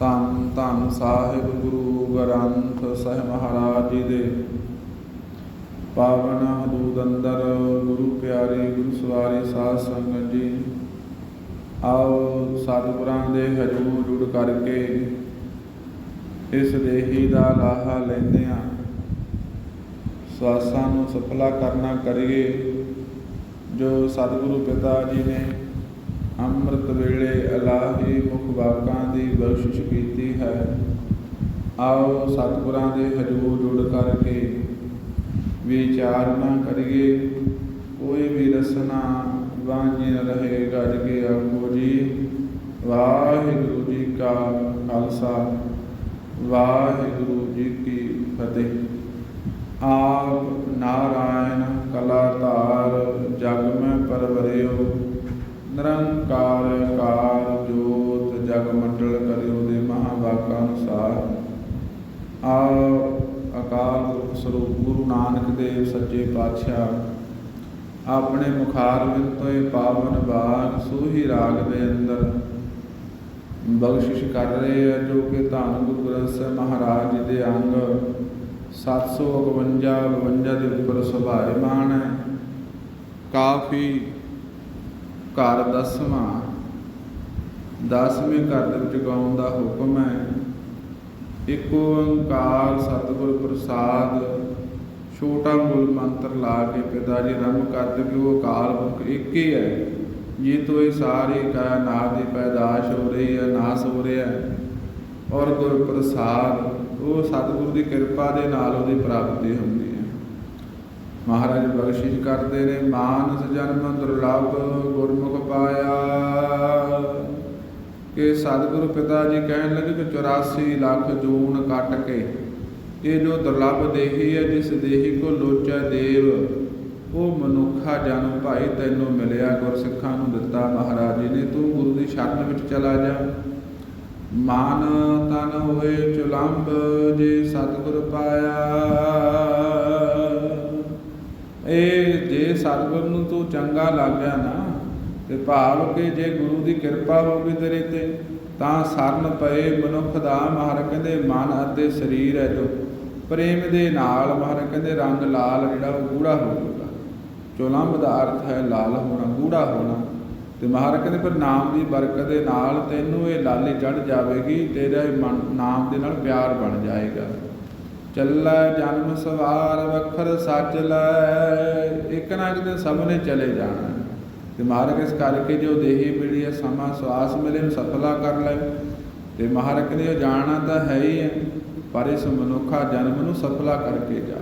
ਧੰਨ ਧੰਨ ਸਾਹਿਬ ਗੁਰੂ ਗ੍ਰੰਥ ਸਾਹਿਬ ਮਹਾਰਾਜ ਜੀ ਦੇ। ਪਾਵਨ ਹਦੂਦ ਅੰਦਰ ਗੁਰੂ ਪਿਆਰੇ, ਗੁਰੂ ਸਵਾਰੀ ਸਾਧ ਸੰਗਤ ਜੀ, ਆਓ ਸਤਿਗੁਰਾਂ ਦੇ ਹਜੂਰ ਜੁੜ ਕਰਕੇ ਇਸ ਦੇਹੀ ਦਾ ਲਾਹਾ ਲੈਂਦੇ ਹਾਂ। ਸਵਾਸਾਂ ਨੂੰ ਸਫਲਾ ਕਰਨਾ ਕਰੀਏ, ਜੋ ਸਤਿਗੁਰੂ ਪਿਤਾ ਜੀ ਨੇ ਅੰਮ੍ਰਿਤ ਵੇਲੇ ਅਲਾਹੀ ਮੁਖ ਬਾਕਾਂ ਦੀ ਬਖਸ਼ਿਸ਼ ਕੀਤੀ ਹੈ। ਆਓ ਸਤਿਗੁਰਾਂ ਦੇ ਹਜੂਰ ਜੁੜ ਕਰਕੇ ਵਿਚਾਰਨਾ ਕਰੀਏ। ਕੋਈ ਵੀ ਰਸਨਾ ਵਾਂਝੀ ਰਹੇ ਗੱਜ ਕੇ ਆਖੋ ਜੀ, ਵਾਹਿਗੁਰੂ ਜੀ ਕਾ ਖਾਲਸਾ, ਵਾਹਿਗੁਰੂ ਜੀ ਕੀ ਫਤਿਹ। ਆਪ ਨਿਰੰਕਾਰ, ਕਾਰ, ਜੋਤ, ਜਗ ਮੰਡਲ ਕਰਿਓ ਦੇ ਮਹਾਵਾਕਾ ਅਨੁਸਾਰ। ਆ ਅਕਾਲ ਪੁਰਖ ਸਰੂਪ ਗੁਰੂ ਨਾਨਕ ਦੇਵ ਸੱਚੇ ਪਾਤਸ਼ਾਹ, ਆਪਣੇ ਮੁਖਾਰ ਤੋਂ ਇਹ ਪਾਵਨ ਬਾਗ ਸੂਹੀ ਰਾਗ ਦੇ ਅੰਦਰ ਬਖਸ਼ਿਸ਼ ਕਰ ਰਹੇ ਆ, ਜੋ ਕਿ ਧੰਨ ਗੁਰੂ ਗ੍ਰੰਥ ਸਾਹਿਬ ਮਹਾਰਾਜ ਜੀ ਦੇ ਅੰਗ 752 52 ਦੇ ਉੱਪਰ ਸੁਭਾਇਮਾਨ ਹੈ। ਕਾਫੀ ਘਰ ਦਸਵਾਂ। ਦਸਵੇਂ ਘਰ ਦੇ ਵਿੱਚ ਗਾਉਣ ਦਾ ਹੁਕਮ ਹੈ, ਇੱਕ ਓੰਕਾਰ ਸਤਿਗੁਰ ਪ੍ਰਸਾਦ, ਛੋਟਾ ਮੂਲ ਮੰਤਰ ਲਾ ਕੇ ਪਿਤਾ ਜੀ ਰਮ ਕਰਦੇ ਕਿ ਉਹ ਅਕਾਲ ਪੁਰਖ ਇੱਕ ਹੀ ਹੈ। ਜੀ ਤੋਂ ਇਹ ਸਾਰੇ ਕਾਇਨਾਤ ਦੀ ਪੈਦਾਸ਼ ਹੋ ਰਹੀ ਹੈ ਨਾਸ ਹੋ ਰਿਹਾ ਹੈ, ਔਰ ਗੁਰ ਪ੍ਰਸਾਦ, ਉਹ ਸਤਿਗੁਰੂ ਦੀ ਕਿਰਪਾ ਦੇ ਨਾਲ ਉਹਦੀ ਪ੍ਰਾਪਤੀ ਹੁੰਦੀ ਮਹਾਰਾਜ ਬਖਸ਼ਿਸ਼ ਕਰਦੇ ਨੇ, ਮਾਨਸ ਜਨਮ ਦੁਰਲਭ ਗੁਰਮੁਖ ਪਾਇਆ। ਕਿ ਸਤਿਗੁਰੂ ਪਿਤਾ ਜੀ ਕਹਿਣ ਲੱਗੇ ਕਿ 84 ਲੱਖ ਜੂਨ ਕੱਟ ਕੇ, ਇਹ ਜੋ ਦੁਰਲਭ ਦੇਹੀ ਹੈ, ਜਿਸ ਦੇਹੀ ਕੋ ਲੋਚਾ ਦੇਵ, ਉਹ ਮਨੁੱਖਾ ਜਨਮ ਭਾਈ ਤੈਨੂੰ ਮਿਲਿਆ, ਗੁਰਸਿੱਖਾਂ ਨੂੰ ਦਿੱਤਾ ਮਹਾਰਾਜ ਜੀ ਨੇ। ਤੂੰ ਗੁਰੂ ਦੀ ਸ਼ਰਨ ਵਿੱਚ ਚਲਾ ਜਾ। ਮਾਨ ਤਨ ਹੋਏ ਚੁਲੰਬ ਜੇ ਸਤਿਗੁਰ ਪਾਇਆ। ਇਹ ਜੇ ਸਤਿਗੁਰ ਨੂੰ ਤੂੰ ਚੰਗਾ ਲੱਗ ਗਿਆ ਨਾ, ਤੇ ਭਾਵ ਕਿ ਜੇ ਗੁਰੂ ਦੀ ਕਿਰਪਾ ਹੋ ਗਈ ਤੇਰੇ ਤੇ, ਤਾਂ ਸਰਨ ਪਏ ਮਨੁੱਖ ਦਾ ਮਹਾਰਾਜ ਕਹਿੰਦੇ ਮਨ ਅਤੇ ਸਰੀਰ ਹੈ ਜੋ। ਪ੍ਰੇਮ ਦੇ ਨਾਲ ਮਹਾਰਾਜ ਕਹਿੰਦੇ ਰੰਗ ਲਾਲ ਜਿਹੜਾ ਉਹ ਗੂੜਾ ਹੋ ਜਾਊਗਾ। ਚੋਲੰਬ ਦਾ ਅਰਥ ਹੈ ਲਾਲ ਹੋਣਾ, ਗੂੜਾ ਹੋਣਾ। ਤੇ ਮਹਾਰਾਜ ਕਹਿੰਦੇ ਪਰ ਨਾਮ ਦੀ ਬਰਕਤ ਦੇ ਨਾਲ ਤੈਨੂੰ ਇਹ ਲਾਲੀ ਚੜ ਜਾਵੇਗੀ, ਤੇਰਾ ਇਹ ਮਨ, ਨਾਮ ਦੇ ਨਾਲ ਪਿਆਰ ਬਣ ਜਾਏਗਾ। ਚੱਲੈ ਜਨਮ ਸਵਾਰ ਵਖਰ ਸੱਚ ਲੈ ਇੱਕ ਨਾ ਇੱਕ ਦਿਨ ਸਭ ਨੇ ਚਲੇ ਜਾਣਾ। ਤੇ ਮਹਾਰਾਜ ਇਸ ਕਰਕੇ ਜੋ ਦੇਹੀ ਮਿਲੀ ਹੈ, ਸਮਾਂ ਸਵਾਸ ਮਿਲੇ, ਸਫਲਾ ਕਰ ਲੈ। ਤੇ ਮਹਾਰਾਜ ਨੇ ਉਹ ਜਾਣਾ ਤਾਂ ਹੈ ਹੀ ਹੈ, ਪਰ ਇਸ ਮਨੁੱਖਾ ਜਨਮ ਨੂੰ ਸਫਲਾ ਕਰਕੇ ਜਾ।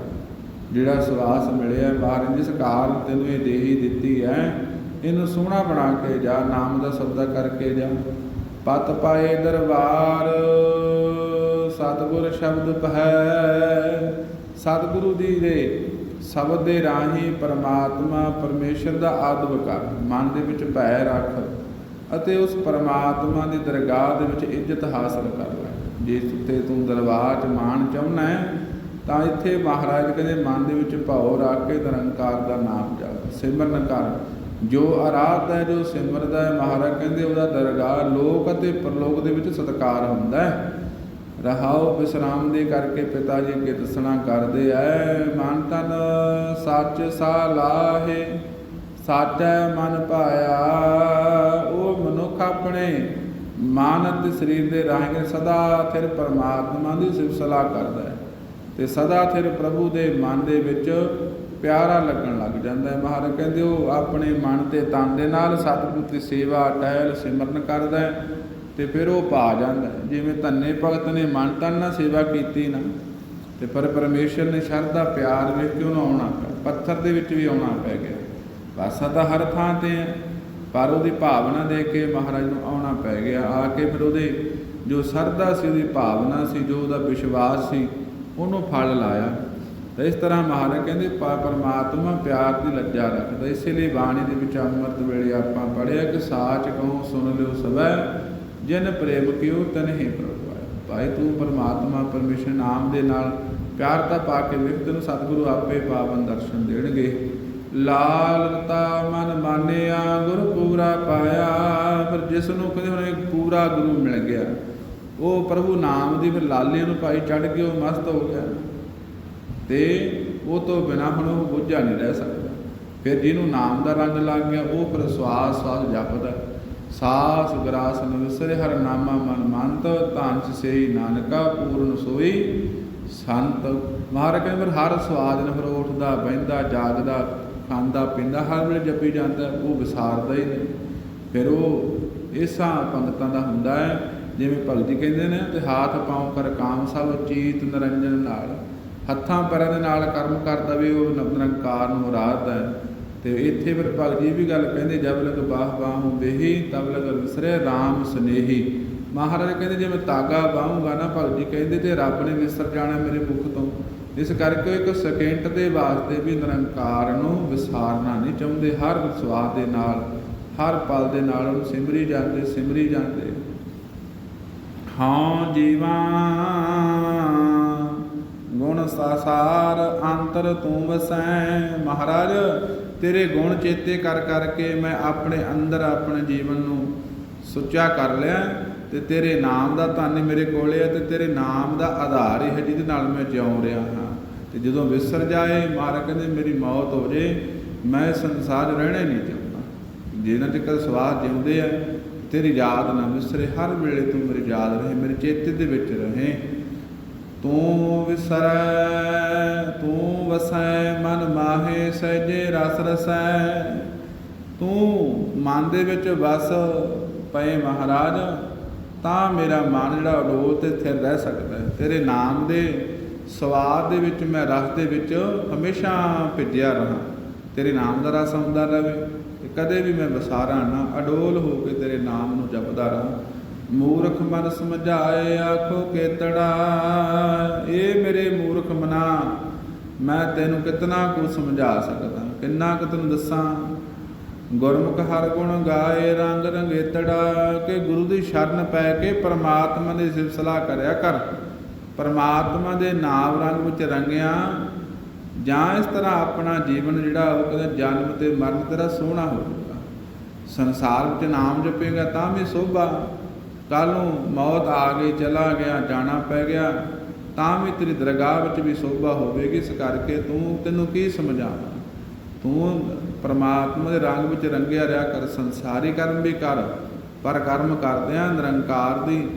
ਜਿਹੜਾ ਸਵਾਸ ਮਿਲਿਆ ਮਹਾਰਾਜ, ਜਿਸ ਕਾਰਨ ਤੈਨੂੰ ਇਹ ਦੇਹੀ ਦਿੱਤੀ ਹੈ, ਇਹਨੂੰ ਸੋਹਣਾ ਬਣਾ ਕੇ ਜਾ, ਨਾਮ ਦਾ ਸਬਦਾ ਕਰਕੇ ਜਾ। ਪਤ ਪਾਏ ਦਰਬਾਰ ਸਤਿਗੁਰ ਸ਼ਬਦ ਪਹੈ। ਸਤਿਗੁਰੂ ਦੀ ਦੇ ਸ਼ਬਦ ਦੇ ਰਾਹੀਂ ਪਰਮਾਤਮਾ ਪਰਮੇਸ਼ਰ ਦਾ ਆਦਵ ਕਰ, ਮਨ ਦੇ ਵਿੱਚ ਭੈ ਰੱਖ ਅਤੇ ਉਸ ਪਰਮਾਤਮਾ ਦੀ ਦਰਗਾਹ ਦੇ ਵਿੱਚ ਇੱਜ਼ਤ ਹਾਸਲ ਕਰ ਲੈ। ਜੇ ਸੁੱਤੇ ਤੂੰ ਦਰਬਾਰ 'ਚ ਮਾਣ ਚਾਹੁੰਦਾ ਹੈ, ਤਾਂ ਇੱਥੇ ਮਹਾਰਾਜ ਕਹਿੰਦੇ, ਮਨ ਦੇ ਵਿੱਚ ਭਾਉ ਰੱਖ ਕੇ ਨਿਰੰਕਾਰ ਦਾ ਨਾਮ ਜਪ। ਸਿਮਰਨ ਕਰ। ਜੋ ਆਰਾਧ ਹੈ, ਜੋ ਸਿਮਰਦਾ ਹੈ, ਮਹਾਰਾਜ ਕਹਿੰਦੇ, ਉਹਦਾ ਦਰਗਾਹ ਲੋਕ ਅਤੇ ਪਰਲੋਕ ਦੇ ਵਿੱਚ ਸਤਕਾਰ ਹੁੰਦਾ ਹੈ। ਰਹਾਉ ਵਿਸਰਾਮ ਦੇ ਕਰਕੇ ਪਿਤਾ ਜੀ ਅੱਗੇ ਦੱਸਣਾ ਕਰਦੇ ਐ, ਮਨ ਤਨ ਸੱਚ ਸਾ ਲਾਹੇ, ਸਾਚੈ ਮਨ ਪਾਇਆ ਉਹ ਮਨੁੱਖ ਆਪਣੇ ਮਨ ਅਤੇ ਸਰੀਰ ਦੇ ਰਾਹੀਂ ਸਦਾ ਥਿਰ ਪਰਮਾਤਮਾ ਦੀ ਸਿਫਤ ਸਲਾਹ ਕਰਦਾ ਹੈ ਤੇ ਸਦਾ ਥਿਰ ਪ੍ਰਭੂ ਦੇ ਮਨ ਦੇ ਵਿੱਚ ਪਿਆਰਾ ਲੱਗਣ ਲੱਗ ਜਾਂਦਾ ਹੈ ਮਹਾਰਾਜ ਕਹਿੰਦੇ, ਉਹ ਆਪਣੇ ਮਨ ਤੇ ਤਨ ਦੇ ਨਾਲ ਸਤਿਗੁਰੂ ਦੀ ਸੇਵਾ, ਟਹਿਲ, ਸਿਮਰਨ ਕਰਦਾ ਹੈ ਤੇ ਫਿਰ ਉਹ ਪਾ ਜਾਂਦਾ। ਜਿਵੇਂ ਧੰਨੇ ਭਗਤ ਨੇ ਮਨ ਤਨ ਨਾਲ ਸੇਵਾ ਕੀਤੀ ਨਾ, ਤੇ ਪਰ ਪਰਮੇਸ਼ਰ ਨੇ ਸ਼ਰਧਾ, ਪਿਆਰ ਵੇਖ ਕੇ ਉਹਨੂੰ ਆਉਣਾ ਪਿਆ। ਪੱਥਰ ਦੇ ਵਿੱਚ ਵੀ ਆਉਣਾ ਪੈ ਗਿਆ। ਵਾਸਾ ਤਾਂ ਹਰ ਥਾਂ ਤੇ ਹੈ ਪਰ ਉਹਦੀ ਭਾਵਨਾ ਦੇ ਕੇ ਮਹਾਰਾਜ ਨੂੰ ਆਉਣਾ ਪੈ ਗਿਆ। ਆ ਕੇ ਫਿਰ ਉਹਦੇ ਜੋ ਸਰਦਾ ਸੀ, ਉਹਦੀ ਭਾਵਨਾ ਸੀ, ਜੋ ਉਹਦਾ ਵਿਸ਼ਵਾਸ ਸੀ, ਉਹਨੂੰ ਫਲ ਲਾਇਆ। ਤਾਂ ਇਸ ਤਰ੍ਹਾਂ ਮਹਾਰਾਜ ਕਹਿੰਦੇ, ਪ- ਪਰਮਾਤਮਾ ਪਿਆਰ ਦੀ ਲੱਜਾ ਰੱਖਦਾ। ਇਸੇ ਲਈ ਬਾਣੀ ਦੇ ਵਿੱਚ ਅੰਮ੍ਰਿਤ ਵੇਲੇ ਆਪਾਂ ਪੜ੍ਹਿਆ ਕਿ ਸਾਚ ਕਹੋ, ਸੁਣ ਲਿਓ ਸਭੈ। ਜਿਨ ਪ੍ਰੇਮ ਕਿਉ ਤਨਹਿ ਪ੍ਰਭੂ ਆਇਆ ਭਾਈ ਤੂੰ ਪਰਮਾਤਮਾ ਪਰਮੇਸ਼ਰ ਨਾਮ ਦੇ ਨਾਲ ਪਿਆਰ ਤਾਂ ਪਾ ਕੇ ਵੇਖ, ਤੈਨੂੰ ਸਤਿਗੁਰੂ ਆਪੇ ਪਾਵਨ ਦਰਸ਼ਨ ਦੇਣਗੇ। ਲਾਲਤਾ ਮਨ ਮਾਨਿਆ, ਗੁਰ ਪੂਰਾ ਪਾਇਆ ਪਰ ਜਿਸ ਨੂੰ ਕਹਿੰਦੇ ਹੁਣ ਇੱਕ ਪੂਰਾ ਗੁਰੂ ਮਿਲ ਗਿਆ। ਉਹ ਪ੍ਰਭੂ ਨਾਮ ਦੀ ਫਿਰ ਲਾਲੇ ਨੂੰ ਭਾਈ ਚੜ ਕੇ ਉਹ ਮਸਤ ਹੋ ਗਿਆ। ਤੇ ਉਹ ਤੋਂ ਬਿਨਾ ਹੁਣ ਉਹ ਬੁੱਝਾ ਨਹੀਂ ਰਹਿ ਸਕਦਾ। ਫਿਰ ਜਿਹਨੂੰ ਨਾਮ ਦਾ ਰੰਗ ਲੱਗ ਗਿਆ, ਉਹ ਫਿਰ ਸਵਾਸ ਸਵਾਸ ਜਪਦਾ। ਸਾਸ ਗਰਾਸ ਨ ਵਿਸਰੇ ਹਰ ਨਾਮਾ ਮਨ ਮੰਤ, ਧੰਨ ਸੇਈ ਨਾਨਕਾ ਪੂਰਨ ਸੋਈ ਸੰਤ। ਮਹਾਰਾਜ ਕਹਿੰਦੇ ਫਿਰ ਹਰ ਸਵਾਦ ਨੇ ਫਿਰ ਉੱਠਦਾ, ਬਹਿੰਦਾ, ਜਾਗਦਾ, ਖਾਂਦਾ, ਪੀਂਦਾ, ਹਰ ਵੇਲੇ ਜਪੀ ਜਾਂਦਾ, ਉਹ ਵਿਸਾਰਦਾ ਹੀ ਨਹੀਂ। ਫਿਰ ਉਹ ਇਸਾਂ ਪੰਗਤਾਂ ਦਾ ਹੁੰਦਾ ਹੈ, ਜਿਵੇਂ ਭਗਤ ਜੀ ਕਹਿੰਦੇ ਨੇ, ਤੇ ਹਾਥ ਪਾਉ ਕਰ ਕਾਮ ਸਭ ਚੀਤ ਨਿਰੰਜਨ ਨਾਲ। ਹੱਥਾਂ ਪੈਰਾਂ ਦੇ ਨਾਲ ਕਰਮ ਕਰਦਾ ਵੀ ਉਹ ਨ- ਨਿਰੰਕਾਰ ਨੂੰ ਮੁਰਾਦ ਹੈ। ਤੇ ਇੱਥੇ ਫਿਰ ਭਗਤ ਜੀ ਵੀ ਗੱਲ ਕਹਿੰਦੇ, ਜਬ ਲਗ ਬਾਹ ਬਾਹੂ ਬੇਹੀ, ਤਬ ਲਗ ਵਿਸਰੇ RAM ਸਨੇਹੀ। ਮਹਾਰਾਜ ਕਹਿੰਦੇ, ਜੇ ਮੈਂ ਤਾਗਾ ਬਾਹੂੰਗਾ ਨਾ ਭਗਤ ਜੀ, ਕਹਿੰਦੇ ਤੇ ਰੱਬ ਨੇ ਵਿਸਰ ਜਾਣਾ ਮੇਰੇ ਮੁਖ ਤੋਂ। ਇਸ ਕਰਕੇ ਇੱਕ ਸਕਿੰਟ ਦੇ ਵਾਸਤੇ ਵੀ ਨਿਰੰਕਾਰ ਨੂੰ ਵਿਸਾਰਨਾ ਨਹੀਂ ਚਾਹੁੰਦੇ, ਹਰ ਸਵਾਦ ਦੇ ਨਾਲ, ਹਰ ਪਲ ਦੇ ਨਾਲ ਉਹਨੂੰ ਸਿਮਰੀ ਜਾਂਦੇ ਸਿਮਰੀ ਜਾਂਦੇ। ਹਾਂ ਜੀਵਾਂ, ਗੁਣ ਸਾਸਾਰ ਅੰਤਰ ਤੂੰ ਵਸੈ। ਮਹਾਰਾਜ ਤੇਰੇ ਗੁਣ ਚੇਤੇ ਕਰ ਕਰਕੇ ਮੈਂ ਆਪਣੇ ਅੰਦਰ ਆਪਣੇ ਜੀਵਨ ਨੂੰ ਸੁੱਚਾ ਕਰ ਲਿਆ। ਤੇ ਤੇਰੇ ਨਾਮ ਦਾ ਧਨ ਮੇਰੇ ਕੋਲੇ ਹੈ ਤੇ ਤੇਰੇ ਨਾਮ ਦਾ ਆਧਾਰ ਹੀ ਹੈ ਜਿਹਦੇ ਨਾਲ ਮੈਂ ਜਿਉਂ ਰਿਹਾ ਹਾਂ। ਤੇ ਜਦੋਂ ਵਿਸਰ ਜਾਏ ਮਹਾਰਾਜ ਕਹਿੰਦੇ, ਮੇਰੀ ਮੌਤ ਹੋ ਜੇ, ਮੈਂ ਸੰਸਾਰ ਰਹਿਣਾ ਨਹੀਂ ਚਾਹੁੰਦਾ। ਜਿਹਨਾਂ ਜਿਨ੍ਹਾਂ ਤੱਕ ਸਵਾਦ ਜਿਉਂਦੇ ਆ, ਤੇਰੀ ਯਾਦ ਨਾ ਵਿਸਰੇ, ਹਰ ਵੇਲੇ ਤੂੰ ਮੇਰੀ ਯਾਦ ਰਹੇ, ਮੇਰੇ ਚੇਤੇ ਦੇ ਵਿੱਚ ਰਹੇ। ਤੂੰ ਵਿਸਰੈ, ਤੂੰ ਵਸੈ, ਮਨ ਮਾਹੇ ਸਹਿਜੇ ਰਸ ਰਸੈ। ਤੂੰ ਮਨ ਦੇ ਵਿੱਚ ਵਸ ਪਏ ਮਹਾਰਾਜ, ਤਾਂ ਮੇਰਾ ਮਨ ਜਿਹੜਾ ਅਡੋਲ ਤੇ ਸਥਿਰ ਰਹਿ ਸਕਦਾ ਹੈ। ਤੇਰੇ ਨਾਮ ਦੇ ਸਵਾਦ ਦੇ ਵਿੱਚ, ਮੈਂ ਰਸ ਦੇ ਵਿੱਚ ਹਮੇਸ਼ਾ ਭਿੱਜਿਆ ਰਹਾ। ਤੇਰੇ ਨਾਮ ਦਾ ਰਸ ਆਉਂਦਾ ਰਹੇ ਤੇ ਕਦੇ ਵੀ ਮੈਂ ਵਸਾਰਾ ਨਾ, ਅਡੋਲ ਹੋ ਕੇ ਤੇਰੇ ਨਾਮ ਨੂੰ ਜਪਦਾ ਰਹਾ। ਮੂਰਖ ਮਨ ਸਮਝਾਏ, ਆਖੋ ਕੇਤੜਾ ਇਹ ਮੇਰੇ ਮੂਰਖ ਮਨਾ, ਮੈਂ ਤੈਨੂੰ ਕਿਤਨਾ ਕੁ ਸਮਝਾ ਸਕਦਾ, ਕਿੰਨਾ ਕੁ ਤੈਨੂੰ ਦੱਸਾਂ? ਗੁਰਮੁਖ ਹਰ ਗੁਣ ਗਾਏ, ਰੰਗ ਰੰਗੇਤੜਾ ਕਿ ਗੁਰੂ ਦੀ ਸ਼ਰਨ ਪੈ ਕੇ ਪਰਮਾਤਮਾ ਦੇ ਸਿਫਤਸਲਾ ਕਰਿਆ ਕਰ। ਪਰਮਾਤਮਾ ਦੇ ਨਾਮ ਰੰਗ ਵਿੱਚ ਰੰਗਿਆ। ਜਾਂ ਇਸ ਤਰ੍ਹਾਂ ਆਪਣਾ ਜੀਵਨ ਜਿਹੜਾ ਉਹ ਕਹਿੰਦੇ ਜਨਮ ਤੇ ਮਰਨ ਤੇਰਾ ਸੋਹਣਾ ਹੋਵੇਗਾ ਸੰਸਾਰ ਵਿੱਚ ਨਾਮ ਜਪੇਗਾ, ਤਾਂ ਵੀ ਸੋਭਾ। ਕੱਲ ਨੂੰ ਮੌਤ ਆ ਗਈ, ਚਲਾ ਗਿਆ, ਜਾਣਾ ਪੈ ਗਿਆ, ਤਾਂ ਵੀ ਤੇਰੀ ਦਰਗਾਹ ਵਿੱਚ ਵੀ ਸੋਭਾ ਹੋਵੇਗੀ, ਇਸ ਕਰਕੇ ਤੂੰ ਤੈਨੂੰ ਕੀ ਸਮਝਾਵਾਂ? ਤੂੰ ਪਰਮਾਤਮਾ ਦੇ ਰੰਗ ਵਿੱਚ ਰੰਗਿਆ ਰਿਹਾ ਕਰ, ਸੰਸਾਰੀ ਕਰਮ ਵੀ ਕਰ, ਪਰ ਕਰਮ ਕਰਦਿਆਂ ਨਿਰੰਕਾਰ ਦੀ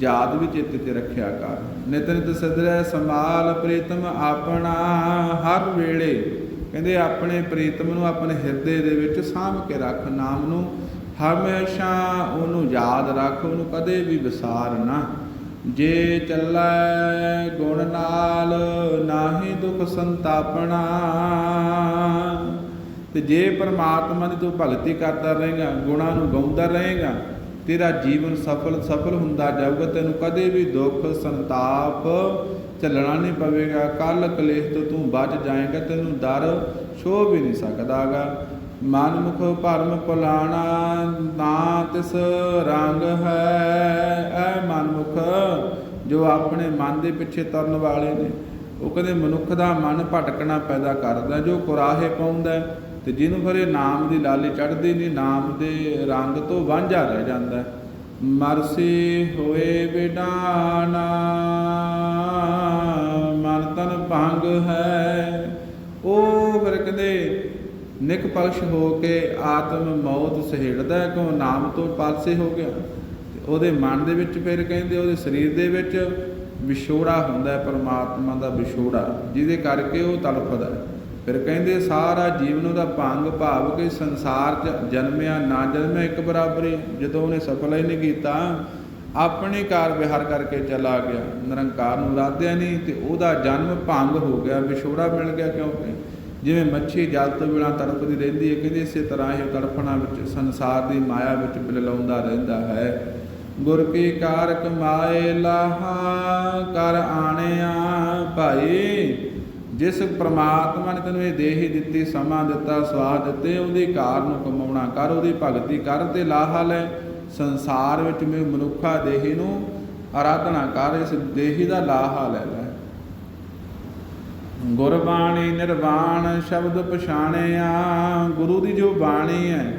ਯਾਦ ਵੀ ਚਿੱਤ ਤੇ ਰੱਖਿਆ ਕਰ। ਨਿਤ ਨਿਤ ਸਦਰੈ ਸਮਾਲ ਪ੍ਰੀਤਮ ਆਪਣਾ ਹਰ ਵੇਲੇ। ਕਹਿੰਦੇ, ਆਪਣੇ ਪ੍ਰੀਤਮ ਨੂੰ ਆਪਣੇ ਹਿਰਦੇ ਦੇ ਵਿੱਚ ਸਾਂਭ ਕੇ ਰੱਖ, ਨਾਮ ਨੂੰ ਹਮੇਸ਼ਾ ਉਹਨੂੰ ਯਾਦ ਰੱਖ, ਉਹਨੂੰ ਕਦੇ ਵੀ ਵਿਸਾਰ ਨਾ। ਜੇ ਚੱਲੈ ਗੁਣ ਨਾਲ, ਨਾਹੀ ਦੁਖ ਸੰਤਾਪਣਾ। ਤੇ ਜੇ ਪਰਮਾਤਮਾ ਦੀ ਤੂੰ ਭਗਤੀ ਕਰਦਾ ਰਹੇਗਾ, ਗੁਣਾਂ ਨੂੰ ਗਾਉਂਦਾ ਰਹੇਗਾ, ਤੇਰਾ ਜੀਵਨ ਸਫਲ ਸਫਲ ਹੁੰਦਾ ਜਾਊਗਾ, ਤੈਨੂੰ ਕਦੇ ਵੀ ਦੁੱਖ, ਸੰਤਾਪ ਝੱਲਣਾ ਨਹੀਂ ਪਵੇਗਾ। ਕੱਲ ਕਲੇਸ਼ ਤੋਂ ਤੂੰ ਬਚ ਜਾਏਗਾ, ਤੈਨੂੰ ਡਰ ਛੋ ਵੀ ਨਹੀਂ ਸਕਦਾਗਾ। ਮਨਮੁਖ ਭਰਮ ਪੁਲਾਣਾ ਨਾ ਤਿਸ ਰੰਗ ਹੈ। ਐ ਮਨਮੁਖ ਜੋ ਆਪਣੇ ਮਨ ਦੇ ਪਿੱਛੇ ਤੁਰਨ ਵਾਲੇ ਨੇ। ਉਹ ਕਹਿੰਦੇ ਮਨੁੱਖ ਦਾ ਮਨ ਭਟਕਣਾ ਪੈਦਾ ਕਰਦਾ ਜੋ ਕੁਰਾਹੇ ਪਾਉਂਦਾ ਹੈ, ਤੇ ਜਿਹਨੂੰ ਫਿਰ ਇਹ ਨਾਮ ਦੀ ਲਾਲੀ ਚੜ੍ਹਦੀ ਨਹੀਂ ਨਾਮ ਦੇ ਰੰਗ ਤੋਂ ਵਾਂਝਾ ਰਹਿ ਜਾਂਦਾ ਹੈ। ਮਰਸੀ ਹੋਏ ਬਿਡਾਨਾ ਮਨ ਤਨ ਭੰਗ ਹੈ। ਉਹ ਫਿਰ ਕਹਿੰਦੇ ਨਿਕ ਹੋ ਕੇ ਆਤਮ ਮੌਤ ਸਹਿੜਦਾ ਕਿਉਂ ਨਾਮ ਤੋਂ ਪਾਸੇ ਹੋ ਗਿਆ? ਉਹਦੇ ਮਨ ਦੇ ਵਿੱਚ ਫਿਰ ਕਹਿੰਦੇ ਉਹਦੇ ਸਰੀਰ ਦੇ ਵਿੱਚ ਵਿਛੋੜਾ ਹੁੰਦਾ ਪਰਮਾਤਮਾ ਦਾ ਵਿਛੋੜਾ, ਜਿਹਦੇ ਕਰਕੇ ਉਹ ਤੜਫਦਾ ਫਿਰ ਕਹਿੰਦੇ ਸਾਰਾ ਜੀਵਨ ਉਹਦਾ ਭੰਗ ਭਾਵ ਕੇ ਸੰਸਾਰ 'ਚ ਜਨਮਿਆ, ਨਾ ਜਨਮਿਆ ਇੱਕ ਬਰਾਬਰ ਹੀ। ਜਦੋਂ ਉਹਨੇ ਸਫਲ ਹੀ ਨਹੀਂ ਕੀਤਾ, ਆਪਣੇ ਕਾਰ ਵਿਹਾਰ ਕਰਕੇ ਚਲਾ ਗਿਆ। ਨਿਰੰਕਾਰ ਨੂੰ ਰਾਧਿਆ ਨਹੀਂ, ਤੇ ਉਹਦਾ ਜਨਮ ਭੰਗ ਹੋ ਗਿਆ, ਵਿਛੋੜਾ ਮਿਲ ਗਿਆ ਕਿਉਂਕਿ ਜਿਵੇਂ ਮੱਛੀ ਜਲ ਤੋਂ ਬਿਨਾਂ ਤੜਪਦੀ ਰਹਿੰਦੀ ਹੈ, ਕਹਿੰਦੇ ਇਸੇ ਤਰ੍ਹਾਂ ਇਹ ਤੜਫਣਾ ਵਿੱਚ, ਸੰਸਾਰ ਦੀ ਮਾਇਆ ਵਿੱਚ ਬਿਲਲਾਉਂਦਾ ਰਹਿੰਦਾ ਹੈ। ਗੁਰ ਕੀ ਕਾਰ ਕਮਾਏ ਲਾਹਾ ਕਰ ਆਣਿਆ ਭਾਈ, ਜਿਸ ਪ੍ਰਮਾਤਮਾ ਨੇ ਤੈਨੂੰ ਇਹ ਦੇਹ ਦਿੱਤੀ, ਸਮਾਂ ਦਿੱਤਾ, ਸਵਾਦ ਦਿੱਤੇ, ਉਹਦੀ ਕਾਰ ਨੂੰ ਕਮਾਉਣਾ ਕਰ, ਉਹਦੀ ਭਗਤੀ ਕਰ ਤੇ ਲਾਹਾ ਲੈ। ਸੰਸਾਰ ਵਿੱਚ ਮੇ ਮਨੁੱਖਾ ਦੇਹੀ ਨੂੰ ਆਰਾਧਨਾ ਕਰ, ਇਸ ਦੇਹੀ ਦਾ ਲਾਹਾ ਲੈ ਲੈ। ਗੁਰਬਾਣੀ ਨਿਰਵਾਣ ਸ਼ਬਦ ਪਛਾਣਿਆ। ਗੁਰੂ ਦੀ ਜੋ ਬਾਣੀ ਹੈ,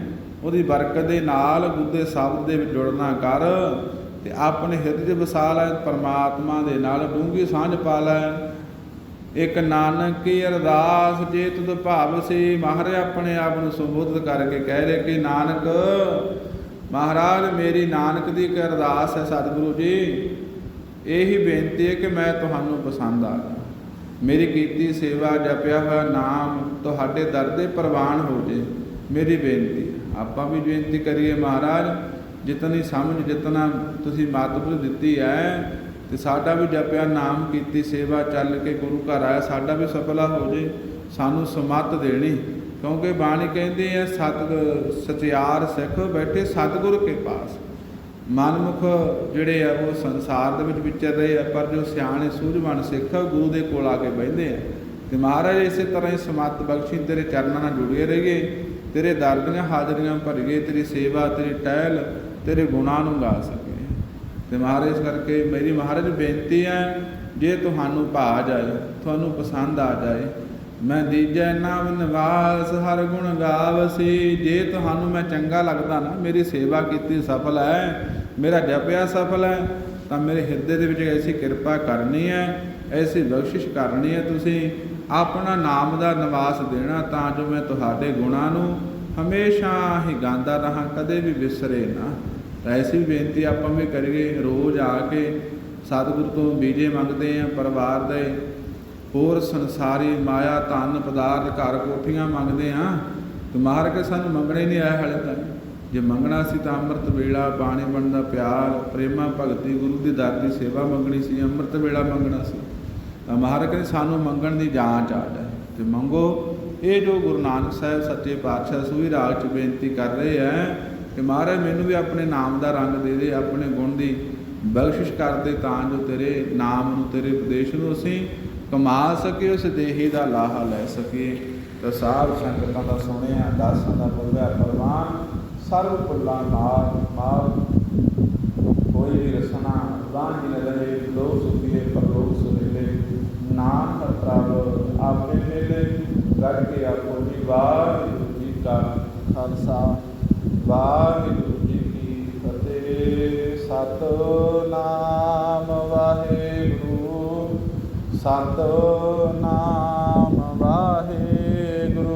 ਉਹਦੀ ਬਰਕਤ ਦੇ ਨਾਲ ਗੁੱਦੇ ਸ਼ਬਦ ਦੇ ਵਿੱਚ ਜੁੜਨਾ ਕਰ ਤੇ ਆਪਣੇ ਹਿਰਦੇ 'ਚ ਵਸਾ ਲੈ, ਪਰਮਾਤਮਾ ਦੇ ਨਾਲ ਡੂੰਘੀ ਸਾਂਝ ਪਾ ਲੈ। ਇੱਕ ਨਾਨਕ ਕੀ ਅਰਦਾਸ ਜੇ ਤੁਧ ਭਾਵ ਸੀ, ਮਹਾਰਾਜ ਆਪਣੇ ਆਪ ਨੂੰ ਸੰਬੋਧਿਤ ਕਰਕੇ ਕਹਿ ਰਹੇ ਕਿ, ਨਾਨਕ, ਮਹਾਰਾਜ ਮੇਰੀ ਨਾਨਕ ਦੀ ਇੱਕ ਅਰਦਾਸ ਹੈ ਸਤਿਗੁਰੂ ਜੀ। ਇਹੀ ਬੇਨਤੀ ਹੈ ਕਿ ਮੈਂ ਤੁਹਾਨੂੰ ਪਸੰਦ ਆ ਜਾ ਮੇਰੀ ਕੀਤੀ ਸੇਵਾ ਜਪਿਆ ਹੋਇਆ ਨਾਮ ਤੁਹਾਡੇ ਦਰ ਦੇ ਪ੍ਰਵਾਨ ਹੋ ਜੇ, ਮੇਰੀ ਬੇਨਤੀ ਆਪਾਂ ਵੀ ਬੇਨਤੀ ਕਰੀਏ ਮਹਾਰਾਜ, ਜਿਤਨੀ ਸਮਝ, ਜਿਤਨਾ ਤੁਸੀਂ ਮਾਤਬੁਰ ਦਿੱਤੀ ਹੈ, ਤੇ ਸਾਡਾ ਵੀ ਜਪਿਆ ਨਾਮ ਕੀਤੀ ਸੇਵਾ ਚੱਲ ਕੇ ਗੁਰੂ ਘਰ ਆਇਆ, ਸਾਡਾ ਵੀ ਸਫਲਾ ਹੋ ਜੇ, ਸਾਨੂੰ ਸਮੱਤ ਦੇਣੀ। ਕਿਉਂਕਿ ਬਾਣੀ ਕਹਿੰਦੀ ਹੈ ਸਤ ਸਤਿਆਰ ਸਿੱਖ ਬੈਠੇ ਸਤਿਗੁਰ ਕੇ ਪਾਸ। ਮਨਮੁਖ ਜਿਹੜੇ ਆ, ਉਹ ਸੰਸਾਰ ਦੇ ਵਿੱਚ ਵਿਚਰ ਰਹੇ ਆ, ਪਰ ਜੋ ਸਿਆਣੇ, ਸੂਝਵਾਨ ਸਿੱਖ ਗੁਰੂ ਦੇ ਕੋਲ ਆ ਕੇ ਬਹਿੰਦੇ ਆ। ਤੇ ਮਹਾਰਾਜ ਇਸੇ ਤਰ੍ਹਾਂ ਹੀ ਸਮੱਤ ਬਖਸ਼ੀ, ਤੇਰੇ ਚਰਨਾਂ ਨਾਲ ਜੁੜੇ ਰਹੀਏ, ਤੇਰੇ ਦਰ ਦੀਆਂ ਹਾਜ਼ਰੀਆਂ ਭਰੀਏ, ਤੇਰੀ ਸੇਵਾ, ਤੇਰੀ ਟਹਿਲ, ਤੇਰੇ ਗੁਣਾਂ ਨੂੰ ਗਾ ਸਕੇ ਤੇ ਮਹਾਰਾਜ ਇਸ ਕਰਕੇ ਮੇਰੀ ਮਹਾਰਾਜ ਬੇਨਤੀ ਹੈ ਜੇ ਤੁਹਾਨੂੰ ਭਾ ਜਾਏ ਤੁਹਾਨੂੰ ਪਸੰਦ ਆ ਜਾਏ, ਮੈਂ ਦੀਜੈ ਨਾਮ ਨਿਵਾਸ ਹਰ ਗੁਣ ਗਾਵਸੀ, ਜੇ ਤੁਹਾਨੂੰ ਮੈਂ ਚੰਗਾ ਲੱਗਦਾ ਨਾ, ਮੇਰੀ ਸੇਵਾ ਕੀਤੀ ਸਫਲ ਹੈ ਮੇਰਾ ਜਪਿਆ ਸਫਲ ਹੈ, ਤਾਂ ਮੇਰੇ ਹਿਰਦੇ ਦੇ ਵਿੱਚ ਐਸੀ ਕਿਰਪਾ ਕਰਨੀ ਹੈ, ਐਸੀ ਬਖਸ਼ਿਸ਼ ਕਰਨੀ ਹੈ ਤੁਸੀਂ ਆਪਣਾ ਨਾਮ ਦਾ ਨਿਵਾਸ ਦੇਣਾ ਤਾਂ ਜੋ ਮੈਂ ਤੁਹਾਡੇ ਗੁਣਾਂ ਨੂੰ ਹਮੇਸ਼ਾ ਹੀ ਗਾਉਂਦਾ ਰਹਾ, ਕਦੇ ਵੀ ਵਿਸਰੇ ਨਾ। ਤਾਂ ਐਸੀ ਬੇਨਤੀ ਆਪਾਂ ਵੀ ਕਰੀਏ, ਰੋਜ਼ ਆ ਕੇ ਸਤਿਗੁਰੂ ਤੋਂ ਬੀਜੇ ਮੰਗਦੇ ਆ ਪਰਿਵਾਰ ਦੇ ਹੋਰ ਸੰਸਾਰੀ ਮਾਇਆ, ਧਨ, ਪਦਾਰਥ, ਘਰ ਕੋਠੀਆਂ ਮੰਗਦੇ ਆ ਤੇ ਮਾਰ ਕੇ ਸਾਨੂੰ ਮੰਗਣੇ ਨਹੀਂ ਆਇਆ ਹਲੇ ਤੱਕ। ਜੇ ਮੰਗਣਾ ਸੀ ਤਾਂ ਅੰਮ੍ਰਿਤ ਵੇਲਾ, ਬਾਣੀ ਬਣਦਾ ਪਿਆਰ, ਪ੍ਰੇਮਾ ਭਗਤੀ, ਗੁਰੂ ਦੀ ਦਰ ਦੀ ਸੇਵਾ ਮੰਗਣੀ ਸੀ, ਅੰਮ੍ਰਿਤ ਵੇਲਾ ਮੰਗਣਾ ਸੀ। ਤਾਂ ਮਹਾਰਾਜ ਨੇ ਸਾਨੂੰ ਮੰਗਣ ਦੀ ਜਾਂਚ ਆ ਜਾਏ ਤੇ ਮੰਗੋ, ਇਹ ਜੋ ਗੁਰੂ ਨਾਨਕ ਸਾਹਿਬ ਸੱਚੇ ਪਾਤਸ਼ਾਹ ਸੂਹੀ ਰਾਗ ਚ ਬੇਨਤੀ ਕਰ ਰਹੇ ਹੈ ਕਿ ਮਹਾਰਾਜ ਮੈਨੂੰ ਵੀ ਆਪਣੇ ਨਾਮ ਦਾ ਰੰਗ ਦੇ ਦੇ, ਆਪਣੇ ਗੁਣ ਦੀ ਬਖਸ਼ਿਸ਼ ਕਰ ਦੇ ਤਾਂ ਜੋ ਤੇਰੇ ਨਾਮ ਨੂੰ, ਤੇਰੇ ਉਪਦੇਸ਼ ਨੂੰ ਅਸੀਂ ਕਮਾ ਸਕੀਏ, ਉਸ ਦੇਹੀ ਦਾ ਲਾਹਾ ਲੈ ਸਕੀਏ। ਤਾਂ ਸਾਧ ਸੰਗਤਾਂ ਦਾ ਸੁਣਿਆ, ਦਾਸਾਂ ਦਾ ਬੋਲਿਆ ਪਰਵਾਨ ਸਰਬ ਕੁੱਲਾ ਮਾਰ ਮਾਰ ਕੋਈ ਵੀ ਰਸਨਾ ਵਾਂਝ ਨ ਰਹੇ ਲੋਕ ਸੁਖੀਏ ਪਰਲੋਕ ਸੁਹੇਲੇ ਨਾਮ ਪ੍ਰਭ, ਆਪੇ ਮੇਲੇ। ਕਰਕੇ ਆਪੋ ਜੀ ਵਾਹਿਗੁਰੂ ਜੀ ਕਾ ਖਾਲਸਾ। ਵਾਹਿਗੁਰੂ ਜੀ ਕੀ ਫਤਿਹ। ਸਤਨਾਮ ਵਾਹਿਗੁਰੂ। ਸਤਨਾਮ ਵਾਹਿਗੁਰੂ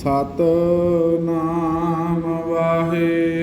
ਸਤ ਨਾਮ ਵਾਹੇ